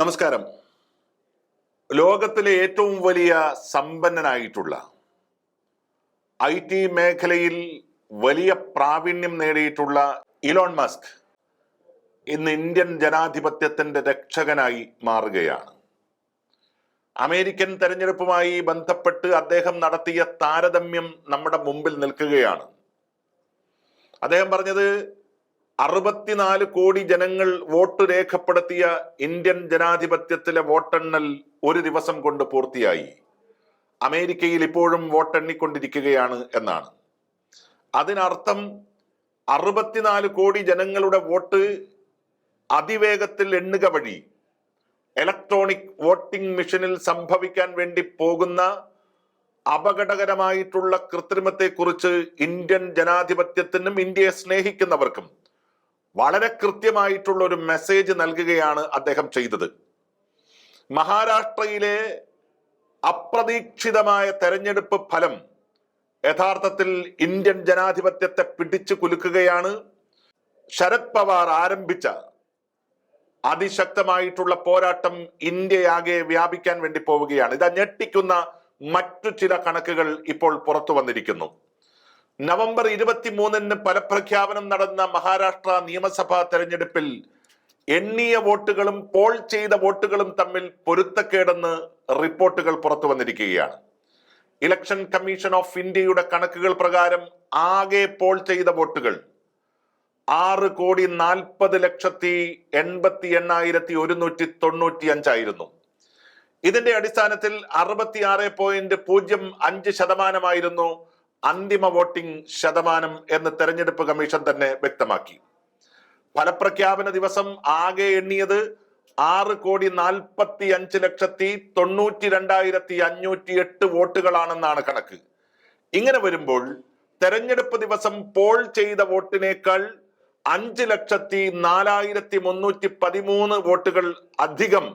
നമസ്കാരം. ലോകത്തിലെ ഏറ്റവും വലിയ സമ്പന്നനായിട്ടുള്ള ഐ ടി മേഖലയിൽ വലിയ പ്രാവീണ്യം നേടിയിട്ടുള്ള ഇലോൺ മസ്ക് ഇന്ന് ഇന്ത്യൻ ജനാധിപത്യത്തിന്റെ രക്ഷകനായി മാറുകയാണ്. അമേരിക്കൻ തെരഞ്ഞെടുപ്പുമായി ബന്ധപ്പെട്ട് അദ്ദേഹം നടത്തിയ താരതമ്യം നമ്മുടെ മുമ്പിൽ നിൽക്കുകയാണ്. അദ്ദേഹം പറഞ്ഞത് അറുപത്തിനാല് കോടി ജനങ്ങൾ വോട്ട് രേഖപ്പെടുത്തിയ ഇന്ത്യൻ ജനാധിപത്യത്തിലെ വോട്ടെണ്ണൽ ഒരു ദിവസം കൊണ്ട് പൂർത്തിയായി. അമേരിക്കയിൽ ഇപ്പോഴും വോട്ടെണ്ണിക്കൊണ്ടിരിക്കുകയാണ് എന്നാണ്. അതിനർത്ഥം അറുപത്തിനാല് കോടി ജനങ്ങളുടെ വോട്ട് അതിവേഗത്തിൽ എണ്ണുക വഴി ഇലക്ട്രോണിക് വോട്ടിംഗ് മെഷീനിൽ സംഭവിക്കാൻ വേണ്ടി പോകുന്ന അപകടകരമായിട്ടുള്ള കൃത്രിമത്തെക്കുറിച്ച് ഇന്ത്യൻ ജനാധിപത്യത്തിനും ഇന്ത്യയെ സ്നേഹിക്കുന്നവർക്കും വളരെ കൃത്യമായിട്ടുള്ള ഒരു മെസ്സേജ് നൽകുകയാണ് അദ്ദേഹം ചെയ്തത്. മഹാരാഷ്ട്രയിലെ അപ്രതീക്ഷിതമായ തെരഞ്ഞെടുപ്പ് ഫലം യഥാർത്ഥത്തിൽ ഇന്ത്യൻ ജനാധിപത്യത്തെ പിടിച്ചു കുലുക്കുകയാണ്. ശരത് പവാർ ആരംഭിച്ച അതിശക്തമായിട്ടുള്ള പോരാട്ടം ഇന്ത്യയാകെ വ്യാപിക്കാൻ വേണ്ടി പോവുകയാണ്. ഇത് ഞെട്ടിക്കുന്ന മറ്റു ചില കണക്കുകൾ ഇപ്പോൾ പുറത്തു വന്നിരിക്കുന്നു. നവംബർ ഇരുപത്തിമൂന്നിന് ഫലപ്രഖ്യാപനം നടന്ന മഹാരാഷ്ട്ര നിയമസഭാ തെരഞ്ഞെടുപ്പിൽ എണ്ണിയ വോട്ടുകളും പോൾ ചെയ്ത വോട്ടുകളും തമ്മിൽ പൊരുത്തക്കേടെന്ന് റിപ്പോർട്ടുകൾ പുറത്തു വന്നിരിക്കുകയാണ്. ഇലക്ഷൻ കമ്മീഷൻ ഓഫ് ഇന്ത്യയുടെ കണക്കുകൾ പ്രകാരം ആകെ പോൾ ചെയ്ത വോട്ടുകൾ ആറ് കോടി നാൽപ്പത് ലക്ഷത്തി എൺപത്തി എണ്ണായിരത്തി ഒരുന്നൂറ്റി തൊണ്ണൂറ്റി അഞ്ചായിരുന്നു. ഇതിന്റെ അടിസ്ഥാനത്തിൽ അറുപത്തി ആറ് പോയിന്റ് പൂജ്യം അഞ്ച് ശതമാനമായിരുന്നു അന്തിമ വോട്ടിംഗ് ശതമാനം എന്ന് തെരഞ്ഞെടുപ്പ് കമ്മീഷൻ തന്നെ വ്യക്തമാക്കി. ഫലപ്രഖ്യാപന ദിവസം ആകെ എണ്ണിയത് ആറ് കോടി നാൽപ്പത്തി അഞ്ച് ലക്ഷത്തി തൊണ്ണൂറ്റി രണ്ടായിരത്തി അഞ്ഞൂറ്റി എട്ട് വോട്ടുകളാണെന്നാണ് കണക്ക്. ഇങ്ങനെ വരുമ്പോൾ തെരഞ്ഞെടുപ്പ് ദിവസം പോൾ ചെയ്ത വോട്ടിനേക്കാൾ അഞ്ച് ലക്ഷത്തി നാലായിരത്തി മുന്നൂറ്റി പതിമൂന്ന് വോട്ടുകൾ അധികം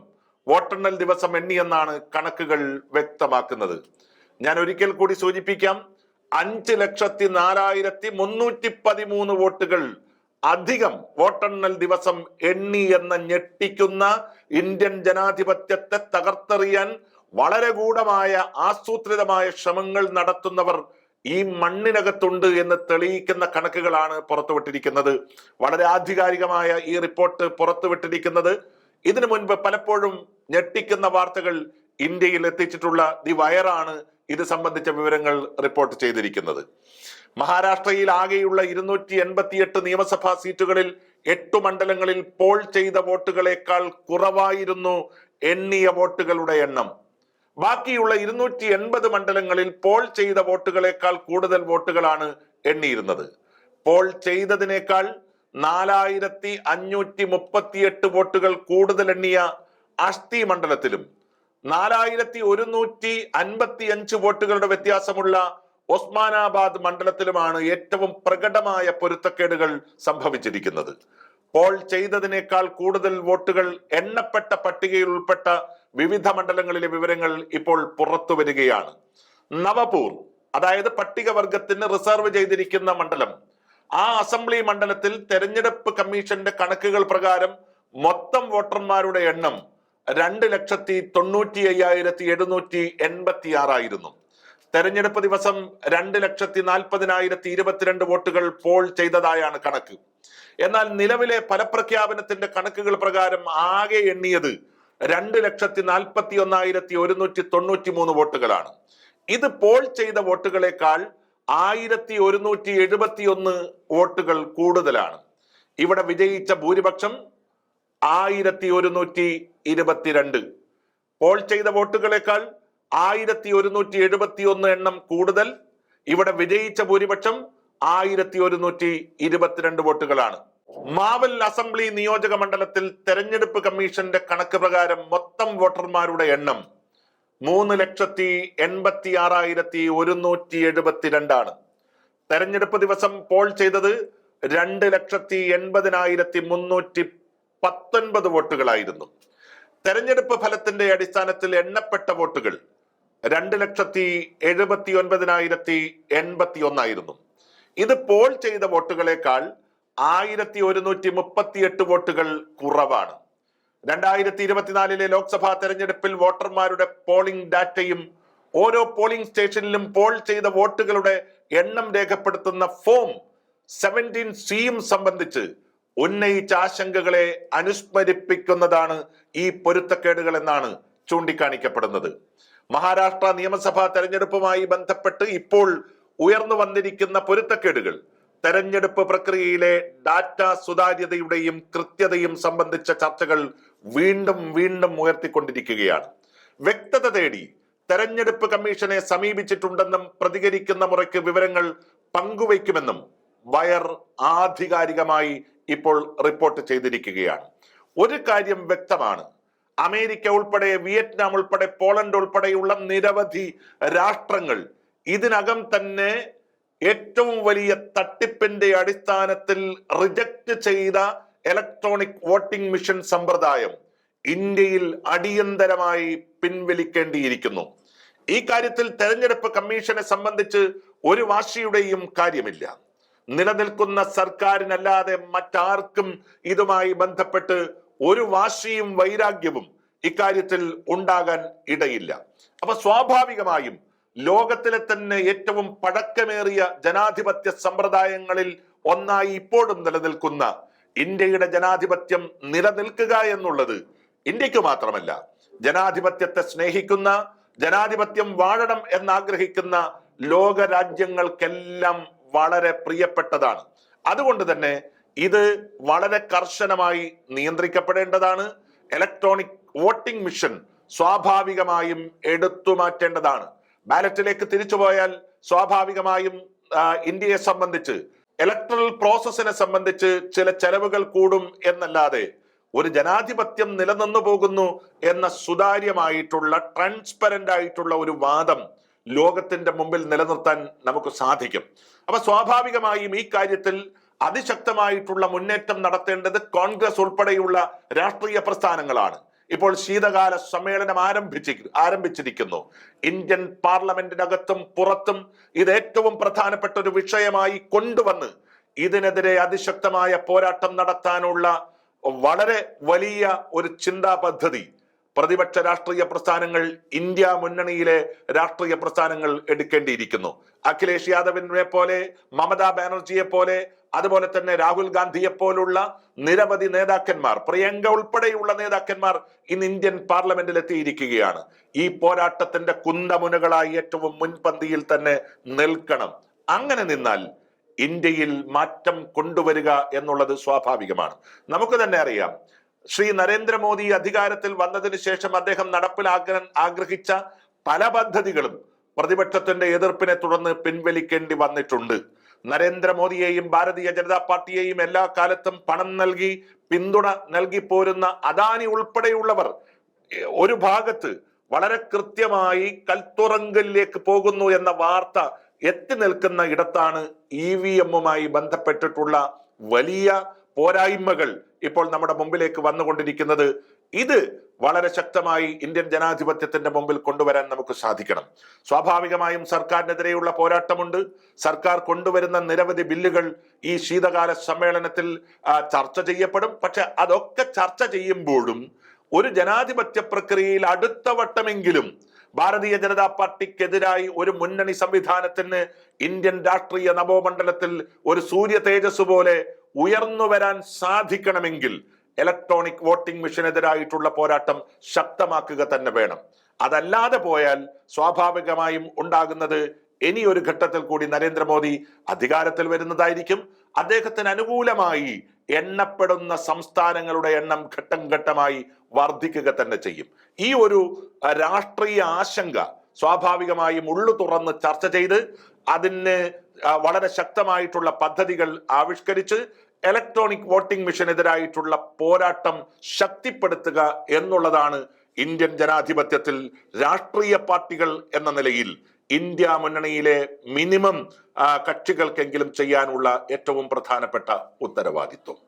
വോട്ടെണ്ണൽ ദിവസം എണ്ണിയെന്നാണ് കണക്കുകൾ വ്യക്തമാക്കുന്നത്. ഞാൻ ഒരിക്കൽ കൂടി സൂചിപ്പിക്കാം അഞ്ച് ലക്ഷത്തി നാലായിരത്തി മുന്നൂറ്റി പതിമൂന്ന് വോട്ടുകൾ അധികം വോട്ടെണ്ണൽ ദിവസം എണ്ണി എന്ന ഞെട്ടിക്കുന്ന ഇന്ത്യൻ ജനാധിപത്യത്തെ തകർത്തെറിയാൻ വളരെ ഗൂഢമായ ആസൂത്രിതമായ ശ്രമങ്ങൾ നടത്തുന്നവർ ഈ മണ്ണിനകത്തുണ്ട് എന്ന് തെളിയിക്കുന്ന കണക്കുകളാണ് പുറത്തുവിട്ടിരിക്കുന്നത്. വളരെ ആധികാരികമായ ഈ റിപ്പോർട്ട് പുറത്തുവിട്ടിരിക്കുന്നത്. ഇതിനു മുൻപ് പലപ്പോഴും ഞെട്ടിക്കുന്ന വാർത്തകൾ ഇന്ത്യയിൽ എത്തിച്ചിട്ടുള്ള ദി വയറാണ് ഇത് സംബന്ധിച്ച വിവരങ്ങൾ റിപ്പോർട്ട് ചെയ്തിരിക്കുന്നത്. മഹാരാഷ്ട്രയിൽ ആകെയുള്ള ഇരുന്നൂറ്റി എൺപത്തിയെട്ട് നിയമസഭാ സീറ്റുകളിൽ എട്ടു മണ്ഡലങ്ങളിൽ പോൾ ചെയ്ത വോട്ടുകളേക്കാൾ കുറവായിരുന്നു എണ്ണിയ വോട്ടുകളുടെ എണ്ണം. ബാക്കിയുള്ള ഇരുന്നൂറ്റി എൺപത് മണ്ഡലങ്ങളിൽ പോൾ ചെയ്ത വോട്ടുകളേക്കാൾ കൂടുതൽ വോട്ടുകളാണ് എണ്ണിയിരുന്നത്. പോൾ ചെയ്തതിനേക്കാൾ നാലായിരത്തി അഞ്ഞൂറ്റി മുപ്പത്തിയെട്ട് വോട്ടുകൾ കൂടുതൽ എണ്ണിയ അഷ്തി മണ്ഡലത്തിലും നാലായിരത്തി ഒരുന്നൂറ്റി അൻപത്തി അഞ്ച് വോട്ടുകളുടെ വ്യത്യാസമുള്ള ഒസ്മാനാബാദ് മണ്ഡലത്തിലുമാണ് ഏറ്റവും പ്രകടമായ പൊരുത്തക്കേടുകൾ സംഭവിച്ചിരിക്കുന്നത്. പോൾ ചെയ്തതിനേക്കാൾ കൂടുതൽ വോട്ടുകൾ എണ്ണപ്പെട്ട പട്ടികയിൽ ഉൾപ്പെട്ട വിവിധ മണ്ഡലങ്ങളിലെ വിവരങ്ങൾ ഇപ്പോൾ പുറത്തു വരികയാണ്. നവപൂർ അതായത് പട്ടികവർഗത്തിന് റിസർവ് ചെയ്തിരിക്കുന്ന മണ്ഡലം ആ അസംബ്ലി മണ്ഡലത്തിൽ തെരഞ്ഞെടുപ്പ് കമ്മീഷന്റെ കണക്കുകൾ പ്രകാരം മൊത്തം വോട്ടർമാരുടെ എണ്ണം രണ്ട് ലക്ഷത്തി തൊണ്ണൂറ്റി അയ്യായിരത്തി എഴുന്നൂറ്റി എൺപത്തി ആറായിരുന്നു തെരഞ്ഞെടുപ്പ് ദിവസം രണ്ട് ലക്ഷത്തി നാൽപ്പതിനായിരത്തി ഇരുപത്തിരണ്ട് വോട്ടുകൾ പോൾ ചെയ്തതായാണ് കണക്ക്. എന്നാൽ നിലവിലെ ഫലപ്രഖ്യാപനത്തിന്റെ കണക്കുകൾ പ്രകാരം ആകെ എണ്ണിയത് രണ്ട് ലക്ഷത്തി നാൽപ്പത്തി ഒന്നായിരത്തി ഒരുന്നൂറ്റി തൊണ്ണൂറ്റി മൂന്ന് വോട്ടുകളാണ്. ഇത് പോൾ ചെയ്ത വോട്ടുകളെക്കാൾ ആയിരത്തി ഒരുന്നൂറ്റി എഴുപത്തി ഒന്ന് വോട്ടുകൾ കൂടുതലാണ്. ഇവിടെ വിജയിച്ച ഭൂരിപക്ഷം ആയിരത്തി ഒരുന്നൂറ്റി ഇരുപത്തിരണ്ട് പോൾ ചെയ്ത വോട്ടുകളെക്കാൾ ആയിരത്തി ഒരുന്നൂറ്റി എഴുപത്തി ഒന്ന് എണ്ണം കൂടുതൽ. ഇവിടെ വിജയിച്ച ഭൂരിപക്ഷം ആയിരത്തി ഒരുന്നൂറ്റി ഇരുപത്തിരണ്ട് വോട്ടുകളാണ്. മാവൽ അസംബ്ലി നിയോജക മണ്ഡലത്തിൽ തെരഞ്ഞെടുപ്പ് കമ്മീഷന്റെ കണക്ക് പ്രകാരം മൊത്തം വോട്ടർമാരുടെ എണ്ണം മൂന്ന് ലക്ഷത്തി എൺപത്തി ആറായിരത്തി ഒരുന്നൂറ്റി എഴുപത്തിരണ്ടാണ് തെരഞ്ഞെടുപ്പ് ദിവസം പോൾ ചെയ്തത് രണ്ട് ലക്ഷത്തി എൺപതിനായിരത്തി മുന്നൂറ്റി പത്തൊൻപത് വോട്ടുകളായിരുന്നു. തെരഞ്ഞെടുപ്പ് ഫലത്തിന്റെ അടിസ്ഥാനത്തിൽ എണ്ണപ്പെട്ട വോട്ടുകൾ രണ്ട് ലക്ഷത്തി എഴുപത്തി ഒൻപതിനായിരത്തി എൺപത്തി ഒന്നായിരുന്നു ഇത് പോൾ ചെയ്ത വോട്ടുകളേക്കാൾ ആയിരത്തി ഒരുന്നൂറ്റി മുപ്പത്തിയെട്ട് വോട്ടുകൾ കുറവാണ്. രണ്ടായിരത്തി ഇരുപത്തിനാലിലെ ലോക്സഭാ തെരഞ്ഞെടുപ്പിൽ വോട്ടർമാരുടെ പോളിംഗ് ഡാറ്റയും ഓരോ പോളിംഗ് സ്റ്റേഷനിലും പോൾ ചെയ്ത വോട്ടുകളുടെ എണ്ണം രേഖപ്പെടുത്തുന്ന ഫോം സെവന്റീൻ സിയും സംബന്ധിച്ച് ഉന്നയിച്ച ആശങ്കകളെ അനുസ്മരിപ്പിക്കുന്നതാണ് ഈ പൊരുത്തക്കേടുകൾ എന്നാണ് ചൂണ്ടിക്കാണിക്കപ്പെടുന്നത്. മഹാരാഷ്ട്ര നിയമസഭാ തെരഞ്ഞെടുപ്പുമായി ബന്ധപ്പെട്ട് ഇപ്പോൾ ഉയർന്നു വന്നിരിക്കുന്ന പൊരുത്തക്കേടുകൾ തെരഞ്ഞെടുപ്പ് പ്രക്രിയയിലെ ഡാറ്റ സുതാര്യതയുടെയും കൃത്യതയും സംബന്ധിച്ച ചർച്ചകൾ വീണ്ടും വീണ്ടും ഉയർത്തിക്കൊണ്ടിരിക്കുകയാണ്. വ്യക്തത തേടി തെരഞ്ഞെടുപ്പ് കമ്മീഷനെ സമീപിച്ചിട്ടുണ്ടെന്നും പ്രതികരിക്കുന്ന മുറയ്ക്ക് വിവരങ്ങൾ പങ്കുവയ്ക്കുമെന്നും വയർ ആധികാരികമായി ഇപ്പോൾ റിപ്പോർട്ട് ചെയ്തിരിക്കുകയാണ്. ഒരു കാര്യം വ്യക്തമാണ്. അമേരിക്ക ഉൾപ്പെടെ വിയറ്റ്നാം ഉൾപ്പെടെ പോളണ്ട് ഉൾപ്പെടെയുള്ള നിരവധി രാഷ്ട്രങ്ങൾ ഇതിനകം തന്നെ ഏറ്റവും വലിയ തട്ടിപ്പിന്റെ അടിസ്ഥാനത്തിൽ റിജക്ട് ചെയ്ത ഇലക്ട്രോണിക് വോട്ടിംഗ് മിഷൻ സമ്പ്രദായം ഇന്ത്യയിൽ അടിയന്തരമായി പിൻവലിക്കേണ്ടിയിരിക്കുന്നു. ഈ കാര്യത്തിൽ തെരഞ്ഞെടുപ്പ് കമ്മീഷനെ സംബന്ധിച്ച് ഒരു വാശിയുടെയും കാര്യമില്ല. നിലനിൽക്കുന്ന സർക്കാരിനല്ലാതെ മറ്റാർക്കും ഇതുമായി ബന്ധപ്പെട്ട് ഒരു വാശിയും വൈരാഗ്യവും ഇക്കാര്യത്തിൽ ഉണ്ടാകാൻ ഇടയില്ല. അപ്പൊ സ്വാഭാവികമായും ലോകത്തിലെ തന്നെ ഏറ്റവും പഴക്കമേറിയ ജനാധിപത്യ സമ്പ്രദായങ്ങളിൽ ഒന്നായി ഇപ്പോഴും നിലനിൽക്കുന്ന ഇന്ത്യയുടെ ജനാധിപത്യം നിലനിൽക്കുക എന്നുള്ളത് ഇന്ത്യയ്ക്ക് മാത്രമല്ല ജനാധിപത്യത്തെ സ്നേഹിക്കുന്ന ജനാധിപത്യം വാഴണം എന്നാഗ്രഹിക്കുന്ന ലോക രാജ്യങ്ങൾക്കെല്ലാം വളരെ പ്രിയപ്പെട്ടതാണ്. അതുകൊണ്ട് തന്നെ ഇത് വളരെ കർശനമായി നിയന്ത്രിക്കപ്പെടേണ്ടതാണ്. ഇലക്ട്രോണിക് വോട്ടിംഗ് മിഷൻ സ്വാഭാവികമായും എടുത്തു മാറ്റേണ്ടതാണ്. ബാലറ്റിലേക്ക് തിരിച്ചു പോയാൽ സ്വാഭാവികമായും ഇന്ത്യയെ സംബന്ധിച്ച് ഇലക്ട്രൽ പ്രോസസ്സിനെ സംബന്ധിച്ച് ചില ചെലവുകൾ കൂടും എന്നല്ലാതെ ഒരു ജനാധിപത്യം നിലനിന്നു പോകുന്നു എന്ന സുതാര്യമായിട്ടുള്ള ട്രാൻസ്പെറന്റ് ആയിട്ടുള്ള ഒരു വാദം ലോകത്തിന്റെ മുമ്പിൽ നിലനിർത്താൻ നമുക്ക് സാധിക്കും. അപ്പൊ സ്വാഭാവികമായും ഈ കാര്യത്തിൽ അതിശക്തമായിട്ടുള്ള മുന്നേറ്റം നടത്തേണ്ടത് കോൺഗ്രസ് ഉൾപ്പെടെയുള്ള രാഷ്ട്രീയ പ്രസ്ഥാനങ്ങളാണ്. ഇപ്പോൾ ശീതകാല സമ്മേളനം ആരംഭിച്ചി ആരംഭിച്ചിരിക്കുന്നു. ഇന്ത്യൻ പാർലമെന്റിനകത്തും പുറത്തും ഇത് ഏറ്റവും പ്രധാനപ്പെട്ട ഒരു വിഷയമായി കൊണ്ടുവന്ന് ഇതിനെതിരെ അതിശക്തമായ പോരാട്ടം നടത്താനുള്ള വളരെ വലിയ ഒരു ചിന്താ പദ്ധതി പ്രതിപക്ഷ രാഷ്ട്രീയ പ്രസ്ഥാനങ്ങൾ ഇന്ത്യ മുന്നണിയിലെ രാഷ്ട്രീയ പ്രസ്ഥാനങ്ങൾ എടുക്കേണ്ടിയിരിക്കുന്നു. അഖിലേഷ് യാദവിനെ പോലെ മമതാ ബാനർജിയെ പോലെ അതുപോലെ തന്നെ രാഹുൽ ഗാന്ധിയെ പോലുള്ള നിരവധി നേതാക്കന്മാർ പ്രിയങ്ക ഉൾപ്പെടെയുള്ള നേതാക്കന്മാർ ഇന്ന് ഇന്ത്യൻ പാർലമെന്റിൽ എത്തിയിരിക്കുകയാണ്. ഈ പോരാട്ടത്തിന്റെ കുന്തമുനകളായി ഏറ്റവും മുൻപന്തിയിൽ തന്നെ നിൽക്കണം. അങ്ങനെ നിന്നാൽ ഇന്ത്യയിൽ മാറ്റം കൊണ്ടുവരിക എന്നുള്ളത് സ്വാഭാവികമാണ്. നമുക്ക് തന്നെ അറിയാം ശ്രീ നരേന്ദ്രമോദി അധികാരത്തിൽ വന്നതിന് ശേഷം അദ്ദേഹം നടപ്പിലാക്കാൻ ആഗ്രഹിച്ച പല പദ്ധതികളും പ്രതിപക്ഷത്തിന്റെ എതിർപ്പിനെ തുടർന്ന് പിൻവലിക്കേണ്ടി വന്നിട്ടുണ്ട്. നരേന്ദ്രമോദിയെയും ഭാരതീയ ജനതാ പാർട്ടിയെയും എല്ലാ കാലത്തും പണം നൽകി പിന്തുണ നൽകി പോരുന്ന അദാനി ഉൾപ്പെടെയുള്ളവർ ഒരു ഭാഗത്ത് വളരെ കൃത്യമായി കൽത്തുറങ്കലിലേക്ക് പോകുന്നു എന്ന വാർത്ത എത്തി നിൽക്കുന്ന ഇടത്താണ് ഇ വി എമ്മുമായി ബന്ധപ്പെട്ടിട്ടുള്ള വലിയ പോരായ്മകൾ ഇപ്പോൾ നമ്മുടെ മുമ്പിലേക്ക് വന്നുകൊണ്ടിരിക്കുന്നത്. ഇത് വളരെ ശക്തമായി ഇന്ത്യൻ ജനാധിപത്യത്തിന്റെ മുമ്പിൽ കൊണ്ടുവരാൻ നമുക്ക് സാധിക്കണം. സ്വാഭാവികമായും സർക്കാരിനെതിരെയുള്ള പോരാട്ടമുണ്ട്. സർക്കാർ കൊണ്ടുവരുന്ന നിരവധി ബില്ലുകൾ ഈ ശീതകാല സമ്മേളനത്തിൽ ചർച്ച ചെയ്യപ്പെടും. പക്ഷെ അതൊക്കെ ചർച്ച ചെയ്യുമ്പോഴും ഒരു ജനാധിപത്യ പ്രക്രിയയിൽ അടുത്ത വട്ടമെങ്കിലും ഭാരതീയ ജനതാ പാർട്ടിക്കെതിരായി ഒരു മുന്നണി സംവിധാനത്തിന് ഇന്ത്യൻ രാഷ്ട്രീയ നവോമണ്ഡലത്തിൽ ഒരു സൂര്യ തേജസ് പോലെ ഉയർന്നു വരാൻ സാധിക്കണമെങ്കിൽ ഇലക്ട്രോണിക് വോട്ടിംഗ് മെഷീനെതിരായിട്ടുള്ള പോരാട്ടം ശക്തമാക്കുക തന്നെ വേണം. അതല്ലാതെ പോയാൽ സ്വാഭാവികമായും ഉണ്ടാകുന്നത് ഇനി ഒരു ഘട്ടത്തിൽ കൂടി നരേന്ദ്രമോദി അധികാരത്തിൽ വരുന്നതായിരിക്കും. അദ്ദേഹത്തിന് അനുകൂലമായി എണ്ണപ്പെടുന്ന സംസ്ഥാനങ്ങളുടെ എണ്ണം ഘട്ടം ഘട്ടമായി വർദ്ധിക്കുക തന്നെ ചെയ്യും. ഈ ഒരു രാഷ്ട്രീയ ആശങ്ക സ്വാഭാവികമായും ഉള്ളു തുറന്ന് ചർച്ച ചെയ്ത് അതിന് വളരെ ശക്തമായിട്ടുള്ള പദ്ധതികൾ ആവിഷ്കരിച്ച് ഇലക്ട്രോണിക് വോട്ടിംഗ് മെഷീനെതിരായിട്ടുള്ള പോരാട്ടം ശക്തിപ്പെടുത്തുക എന്നുള്ളതാണ് ഇന്ത്യൻ ജനാധിപത്യത്തിൽ രാഷ്ട്രീയ പാർട്ടികൾ എന്ന നിലയിൽ ഇന്ത്യ മുന്നണിയിലെ മിനിമം കക്ഷികൾക്കെങ്കിലും ചെയ്യാനുള്ള ഏറ്റവും പ്രധാനപ്പെട്ട ഉത്തരവാദിത്വം.